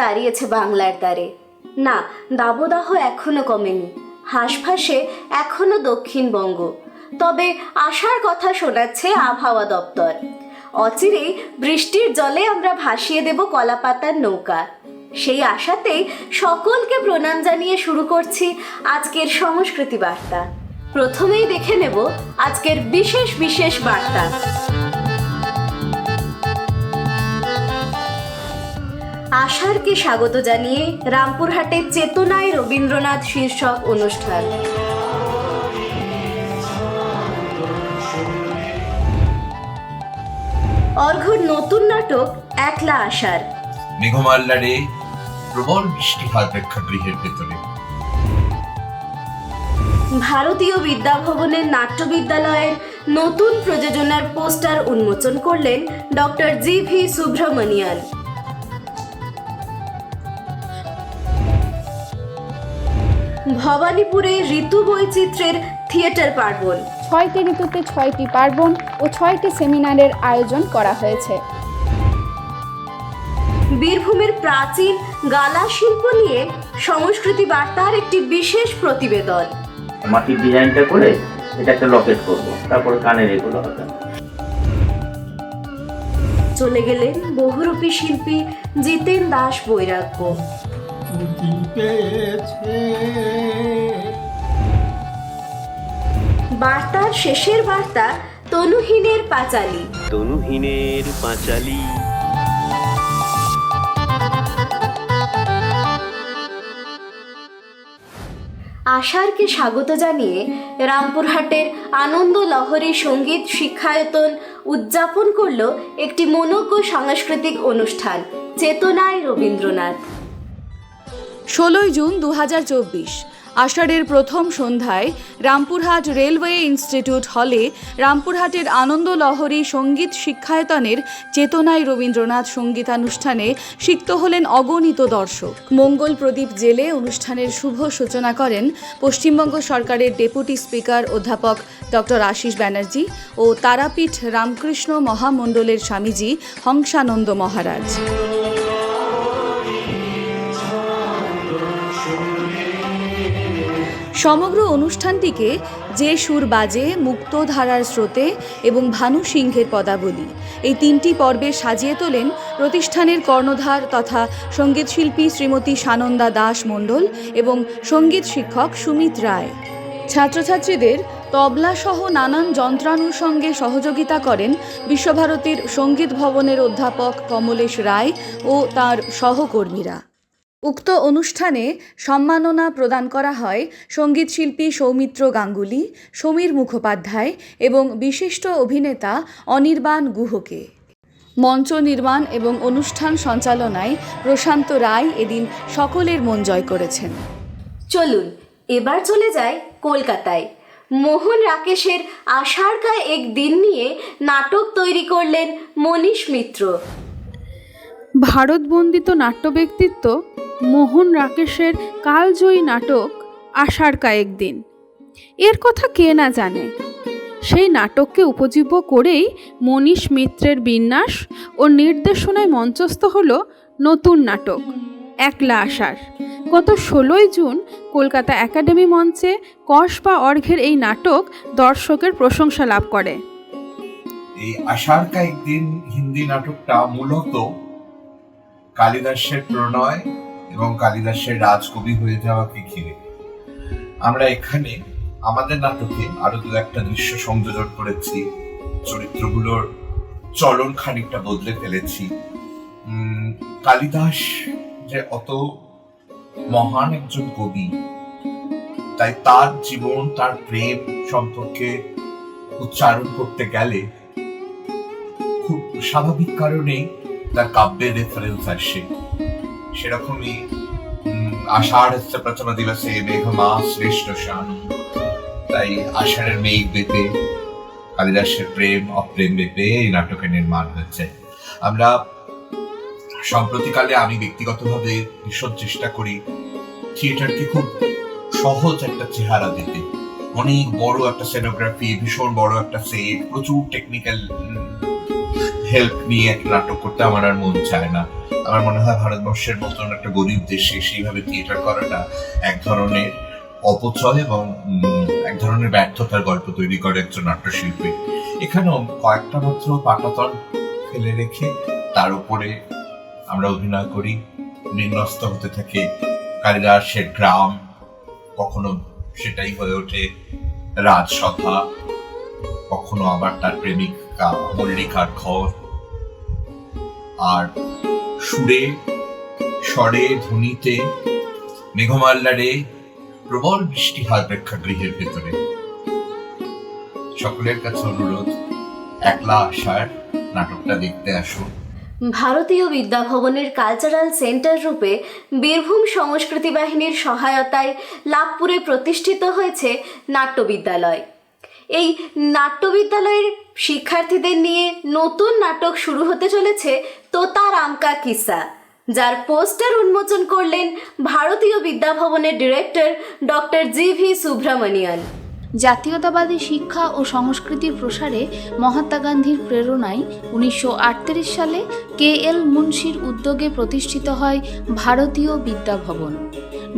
দাঁড়িয়েছে বাংলার দ্বারে। না, দাবদাহ এখনও কমেনি। হাঁসফাঁসে এখনও দক্ষিণবঙ্গ। তবে আশার কথা শোনাচ্ছে আবহাওয়া দপ্তর। অচিরেই বৃষ্টির জলে আমরা ভাসিয়ে দেব কলাপাতার নৌকা। সেই আশাতেই সকলকে প্রণাম জানিয়ে শুরু করছি আজকের সংস্কৃতি বার্তা। প্রথমেই দেখে নেব আজকের বিশেষ বিশেষ বার্তা। আষাঢ়কে স্বাগত জানিয়ে রামপুরহাটে চেতনায় রবীন্দ্রনাথ শীর্ষক অনুষ্ঠান। অর্ঘর নতুন নাটক একলা আষাঢ় মেঘমাল্লারে প্রবল বৃষ্টিপাত প্রেক্ষাগৃহের ভেতরে। ভারতীয় বিদ্যাভবনের নাট্য বিদ্যালয়ের নতুন প্রযোজনার পোস্টার উন্মোচন করলেন ডক্টর জি ভি সুব্রমণিয়ান। ভবানীপুরে ঋতু বৈচিত্র্যের থিয়েটার পার্বণ। ছয়টি ঋতুতে ছয়টি পার্বণ ও ছয়টি সেমিনারের আয়োজন করা হয়েছে। বীরভূমের প্রাচীন গালা শিল্প নিয়ে সংস্কৃতি বার্তার একটি বিশেষ প্রতিবেদন। মাটির ডিজাইনটা করে এটা একটা লকেট করব তারপরে কানের এগুলো হবে। চলে গেলেন বহুরূপী শিল্পী জিতেন দাস বৈরাগ্য। বার্তার শেষের বার্তা তনুহীনের পাঁচালী। তনুহীনের পাঁচালী। আষাঢ়কে স্বাগত জানিয়ে রামপুরহাটের আনন্দ লহরী সংগীত শিক্ষায়তন উদযাপন করল একটি মনোজ্ঞ সাংস্কৃতিক অনুষ্ঠান চেতনায় রবীন্দ্রনাথ। ষোলোই জুন দু হাজার চব্বিশ। আষাঢ়ের প্রথম সন্ধ্যায় রামপুরহাট রেলওয়ে ইনস্টিটিউট হলে রামপুরহাটের আনন্দ লহরী সংগীত শিক্ষায়তনের চেতনায় রবীন্দ্রনাথ সঙ্গীতানুষ্ঠানে সিক্ত হলেন অগণিত দর্শক। মঙ্গল প্রদীপ জেলে অনুষ্ঠানের শুভ সূচনা করেন পশ্চিমবঙ্গ সরকারের ডেপুটি স্পিকার অধ্যাপক ডক্টর আশিস ব্যানার্জি ও তারাপীঠ রামকৃষ্ণ মহামণ্ডলের স্বামীজি হংসানন্দ মহারাজ। সমগ্র অনুষ্ঠানটিকে যে সুর বাজে মুক্তধারার স্রোতে এবং ভানু সিংহের পদাবলী। এই তিনটি পর্বে সাজিয়ে তোলেন প্রতিষ্ঠানের কর্ণধার তথা সঙ্গীতশিল্পী শ্রীমতী সানন্দা দাস মণ্ডল এবং সংগীত শিক্ষক সুমিত রায়। ছাত্রছাত্রীদের তবলা সহ নানান যন্ত্রাণুর সঙ্গে সহযোগিতা করেন বিশ্বভারতীর সংগীত ভবনের অধ্যাপক কমলেশ রায় ও তার সহকর্মীরা। উক্ত অনুষ্ঠানে সম্মাননা প্রদান করা হয় সঙ্গীতশিল্পী সৌমিত্র গাঙ্গুলি সমীর মুখোপাধ্যায় এবং বিশিষ্ট অভিনেতা অনির্বাণ গুহকে। মঞ্চ নির্মাণ এবং অনুষ্ঠান সঞ্চালনায় প্রশান্ত রায় এদিন সকলের মন জয় করেছেন। চলুন এবার চলে যাই কলকাতায়। মোহন রাকেশের আষাঢ় কা এক দিন নিয়ে নাটক তৈরি করলেন মনীষ মিত্র। ভারতবন্দিত নাট্য ব্যক্তিত্ব মোহন রাকেশের কালজয়ী নাটক আষাঢ় কায়েক দিন। এর কথা কে না জানে? সেই নাটককে উপজীব্য করেই মনীষ মিত্রের বিন্যাস ও নির্দেশনায় মঞ্চস্থ হল নতুন নাটক, একলা আষাঢ়। গত ষোলোই জুন কলকাতা একাডেমি মঞ্চে কষ বা অর্ঘের এই নাটক দর্শকের প্রশংসা লাভ করে। এই আষাঢ় কা একদিন হিন্দি নাটকটা মূলত কালিদাসের প্রণয় এবং কালিদাসের রাজকবি হয়ে যাওয়াকে ঘিরে। আমরা এখানে আমাদের নাটকে আরও দু একটা দৃশ্য সংযোজন করেছি। চরিত্রগুলোর চলন খানিকটা বদলে ফেলেছি। কালিদাস যে অত মহান একজন কবি, তাই তার জীবন, তার প্রেম সম্পর্কে উচ্চারণ করতে গেলে খুব স্বাভাবিক কারণেই তার কাব্যের রেফারেন্স আসে। সেরকমই আষাঢ়স্য প্রথম দিবসে মেঘমা শ্রেষ্ঠ শান। তাই আষাঢ়ের মেঘ বেপে, কালিদাসের প্রেম অপ্রেম বেপে এই নাটকের নির্মাণ হয়েছে আমরা সম্প্রতিকালে আমি ব্যক্তিগতভাবে ভীষণ চেষ্টা করি থিয়েটারকে খুব সহজ একটা চেহারা দিতে। অনেক বড় একটা সেনোগ্রাফি ভীষণ বড় একটা সেট প্রচুর টেকনিক্যাল হেল্প নিয়ে একটা নাটক করতে আমার আর মন চায় না। আমার মনে হয় ভারতবর্ষের মতন একটা গরিব দেশে সেইভাবে থিয়েটার করাটা এক ধরনের অপচয় এবং এক ধরনের ব্যর্থতার গল্প তৈরি করে একজন নাট্যশিল্পী। এখানেও কয়েকটা মাত্র পাটাতন ফেলে রেখে তার উপরে আমরা অভিনয় করি। নির্নস্ত হতে থাকে কালিদাসের গ্রাম, কখনো সেটাই হয়ে ওঠে রাজসভা, কখনো আবার তার প্রেমিকা মল্লিকার ঘর। আর সুরে, স্বরে, ধ্বনিতে, মেঘমাল্লারে, প্রবল বৃষ্টি হয় প্রেক্ষাগৃহের ভেতরে। সকলের কাছে অনুরোধ, একলা আসার নাটকটা দেখতে আসুন ভারতীয় বিদ্যাভবনের কালচারাল সেন্টার রূপে বীরভূম সংস্কৃতি বাহিনীর সহায়তায় লাভপুরে প্রতিষ্ঠিত হয়েছে নাট্য বিদ্যালয় এই নাট্যবিদ্যালয়ের শিক্ষার্থীদের নিয়ে নতুন নাটক শুরু হতে চলেছে তোতা রামকা কিসা, যার পোস্টার উন্মোচন করলেন Bharatiya বিদ্যাভবনের director doctor G V Subramanian. জাতীয়তাবাদী শিক্ষা ও সংস্কৃতির প্রসারে মহাত্মা গান্ধীর প্রেরণায় উনিশশো আটত্রিশ সালে কে এল মুন্সির উদ্যোগে প্রতিষ্ঠিত হয় ভারতীয় বিদ্যাভবন।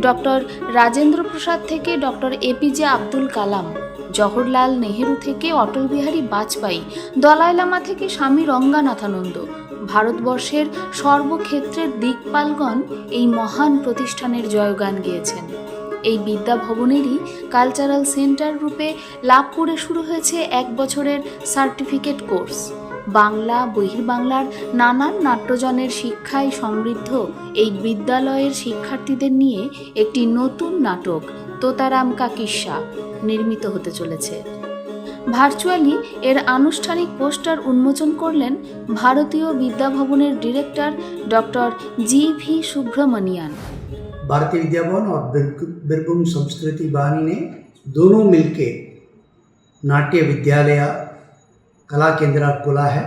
ডক্টর রাজেন্দ্র প্রসাদ থেকে ডক্টর এপিজে আব্দুল কালাম। জওহরলাল নেহেরু থেকে অটল বিহারী বাজপেয়ী দলাই লামা থেকে স্বামী রঙ্গানাথানন্দ। ভারতবর্ষের সর্বক্ষেত্রের দিকপালগণ এই মহান প্রতিষ্ঠানের জয়গান গেয়েছেন। এই বিদ্যাভবনেরই কালচারাল সেন্টার রূপে লাভপুরে শুরু হয়েছে এক বছরের সার্টিফিকেট কোর্স বাংলা, বহির্বাংলার নানান নাট্যজনের শিক্ষায় সমৃদ্ধ এই বিদ্যালয়ের শিক্ষার্থীদের নিয়ে একটি নতুন নাটক তোতারাম কা কিস্সা নির্মিত হতে চলেছে ভার্চুয়ালি এর আনুষ্ঠানিক পোস্টার উন্মোচন করলেন Bharatiya বিদ্যাভবনের director doctor G V Subramanian Bharatiya Vidya Bhavan और बिर- बीरभूम संस्कृति वाहिनी ने दोनों मिलके नाट्य विद्यालय कला केंद्र खोला है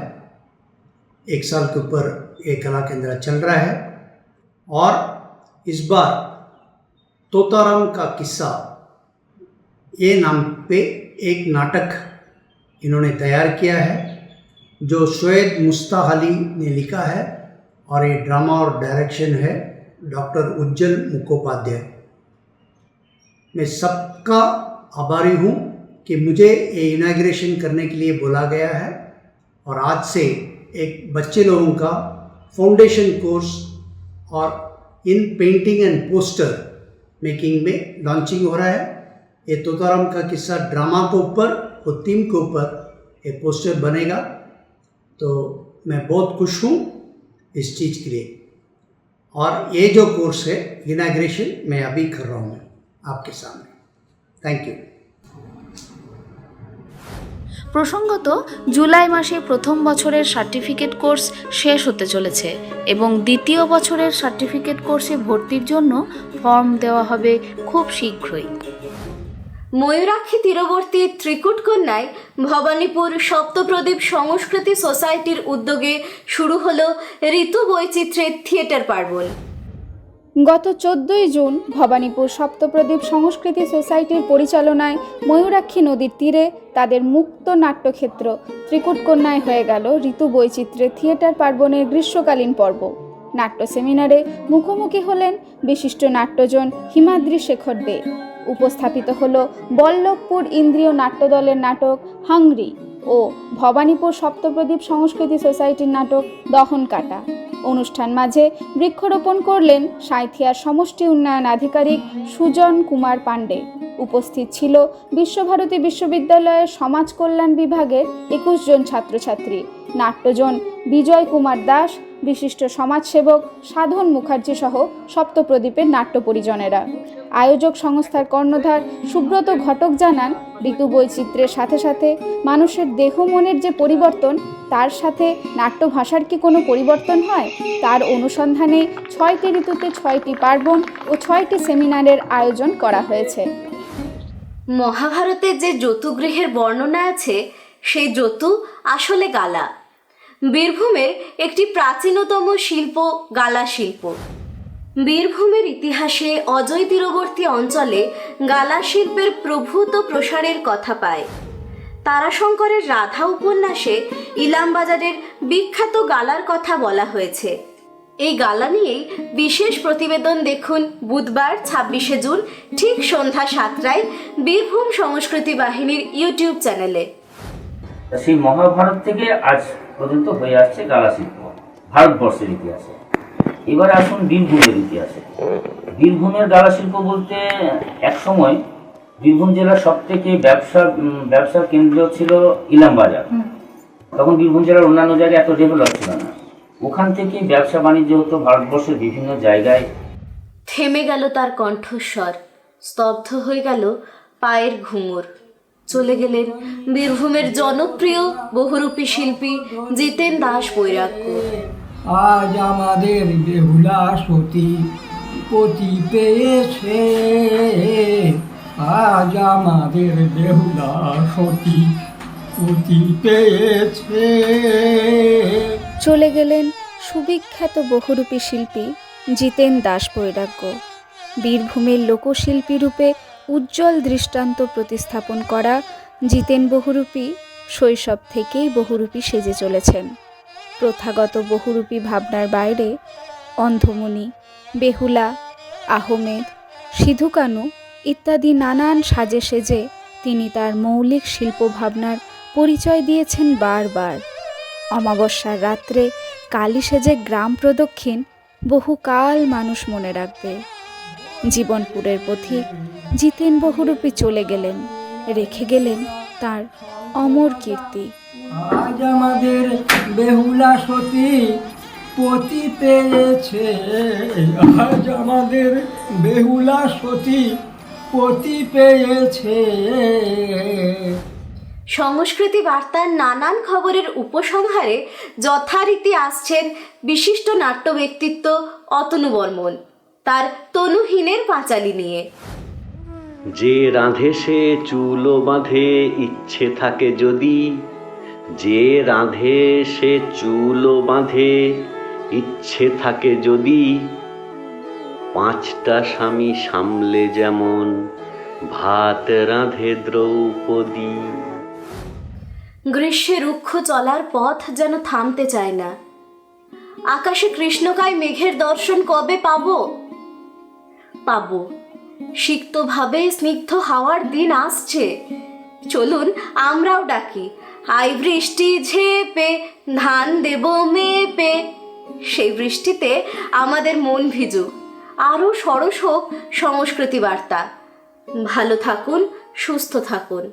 एक साल के ऊपर ये कला केंद्र चल रहा है और इस बार तोताराम का किस्सा। ये नाम पे एक नाटक इन्होंने तैयार किया है, जो शोएब मुस्ताहली ने लिखा है और ये ड्रामा और डायरेक्शन है डॉक्टर उज्जवल मुखोपाध्याय। मैं सबका आभारी हूँ कि मुझे ये इनाग्रेशन करने के लिए बोला गया है और आज से एक बच्चे लोगों का फाउंडेशन कोर्स और in painting and poster making में लॉन्चिंग हो रहा है। ये तोताराम का किस्सा ड्रामा के ऊपर और थीम के ऊपर ये पोस्टर बनेगा। तो मैं बहुत खुश हूँ इस चीज़ के लिए। और ये जो कोर्स है इनाग्रेशन मैं अभी कर रहा हूँ आपके सामने। थैंक यू প্রসঙ্গত, জুলাই মাসে প্রথম বছরের সার্টিফিকেট কোর্স শেষ হতে চলেছে এবং দ্বিতীয় বছরের সার্টিফিকেট কোর্সে ভর্তির জন্য ফর্ম দেওয়া হবে খুব শীঘ্রই। ময়ূরাক্ষী তীরবর্তী ত্রিকুটকন্যায় ভবানীপুর সপ্তপ্রদীপ সংস্কৃতি সোসাইটির উদ্যোগে শুরু হলো ঋতু বৈচিত্র্যের থিয়েটার পার্বণ। গত চোদ্দই জুন ভবানীপুর সপ্তপ্রদীপ সংস্কৃতি সোসাইটির পরিচালনায় ময়ূরাক্ষী নদীর তীরে তাদের মুক্ত নাট্যক্ষেত্র ত্রিকুটকন্যায় হয়ে গেল ঋতু বৈচিত্র্যে থিয়েটার পার্বণের গ্রীষ্মকালীন পর্ব। নাট্য সেমিনারে মুখোমুখি হলেন বিশিষ্ট নাট্যজন হিমাদ্রি শেখর দে। উপস্থাপিত হল বল্লভপুর ইন্দ্রিয় নাট্যদলের নাটক হাংরি ও ভবানীপুর সপ্তপ্রদীপ সংস্কৃতি সোসাইটির নাটক দহন কাটা। অনুষ্ঠান মাঝে বৃক্ষরোপণ করলেন সাঁইথিয়ার সমষ্টি উন্নয়ন আধিকারিক সুজন কুমার পাণ্ডে। উপস্থিত ছিল বিশ্বভারতী বিশ্ববিদ্যালয়ের সমাজ কল্যাণ বিভাগের একুশ জন ছাত্রছাত্রী। নাট্যজন বিজয় কুমার দাস বিশিষ্ট সমাজসেবক সাধন মুখার্জি সহ সপ্তপ্রদীপের নাট্য পরিজনেরা আয়োজক সংস্থার কর্ণধার সুব্রত ঘটক জানান, ঋতু বৈচিত্র্যের সাথে সাথে মানুষের দেহ মনের যে পরিবর্তন, তার সাথে নাট্য ভাষার কি কোনো পরিবর্তন হয়? তার অনুসন্ধানে ছয়টি ঋতুতে ছয়টি পার্বণ ও ছয়টি সেমিনারের আয়োজন করা হয়েছে। মহাভারতের যে যতুগৃহের বর্ণনা আছে, সেই যতু আসলে গালা। বীরভূমের একটি প্রাচীনতম শিল্প গালা শিল্প। বীরভূমের ইতিহাসে অজয় তীরবর্তী অঞ্চলে গালা শিল্পের প্রভূত প্রসারের কথা পায়। তারাশঙ্করের রাধা উপন্যাসে ইলামবাজারের বিখ্যাত গালার কথা বলা হয়েছে। এই গালা নিয়েই বিশেষ প্রতিবেদন দেখুন বুধবার, ছাব্বিশে জুন, ঠিক সন্ধ্যা সাতটায় বীরভূম সংস্কৃতি বাহিনীর ইউটিউব চ্যানেলে। সেই মহাভারত থেকে আজ পর্যন্ত হয়ে আসছে গালা শিল্প ভারতবর্ষের ইতিহাসে। এবারে আসুন বীরভূমের ইতিহাসে। বীরভূমের গালা শিল্প বলতে এক সময় বীরভূম জেলার সব থেকে ব্যবসা ব্যবসার কেন্দ্র ছিল ইলাম বাজার তখন বীরভূম জেলার অন্যান্য জায়গায় এত ডেভেলপ ছিল না। ওখান থেকে ব্যবসা বাণিজ্য হতো ভারতবর্ষের বিভিন্ন জায়গায়। থেমে গেল তার কণ্ঠস্বর স্তব্ধ হয়ে গেল পায়ের ঘুঙুর। চলে গেলেন। বীরভূমের জনপ্রিয় বহুরূপী শিল্পী জিতেন দাস বৈরাগ্য। আজ আমাদের বেহুলা সতী পতি পেয়েছে। আজ আমাদের বেহুলা সতী পতি পেয়েছে। চলে গেলেন সুবিখ্যাত বহুরূপী শিল্পী জিতেন দাস বৈরাগ্য। বীরভূমের লোকশিল্পী রূপে উজ্জ্বল দৃষ্টান্ত প্রতিস্থাপন করা জিতেন বহুরূপী, শৈশব থেকেই বহুরূপী সেজে চলেছেন। প্রথাগত বহুরূপী ভাবনার বাইরে অন্ধমণি, বেহুলা, আহমেদ, সিধুকানু ইত্যাদি নানান সাজে সেজে তিনি তার মৌলিক শিল্পভাবনার পরিচয় দিয়েছেন বারবার। অমাবস্যার রাত্রে কালী সেজে গ্রাম প্রদক্ষিণ বহুকাল মানুষ মনে রাখবে। জীবনপুরের পথিক জিতেন বহুরূপী চলে গেলেন রেখে গেলেন তার অমর কীর্তি। আজ আমাদের বেহুলা সতী পতি পেয়েছে। আজ আমাদের বেহুলা সতী পতি পেয়েছে। সংস্কৃতি বার্তার নানান খবরের উপসংহারে যথারীতি আসছেন বিশিষ্ট নাট্য ব্যক্তিত্ব অতনু বর্মন তার তনুহীনের পাঁচালি নিয়ে। যে রাঁধে সে চুলো বাঁধে, ইচ্ছে থাকে যদি। যে রাঁধে সে চুলো বাঁধে, ইচ্ছে থাকে যদি। পাঁচটা স্বামী সামলে যেমন, ভাত রাঁধে দ্রৌপদী। গ্রীষ্মে রুক্ষ চলার পথ যেন থামতে চায় না। আকাশে কৃষ্ণকায় মেঘের দর্শন কবে পাবো? পাবো। সিক্তভাবে স্নিগ্ধ হাওয়ার দিন আসছে। চলুন আমরাও ডাকি। আই বৃষ্টি ঝেপে, ধান দেব মেপে। সেই বৃষ্টিতে আমাদের মন ভিজুক আরও সরস হোক সংস্কৃতি বার্তা। ভালো থাকুন, সুস্থ থাকুন।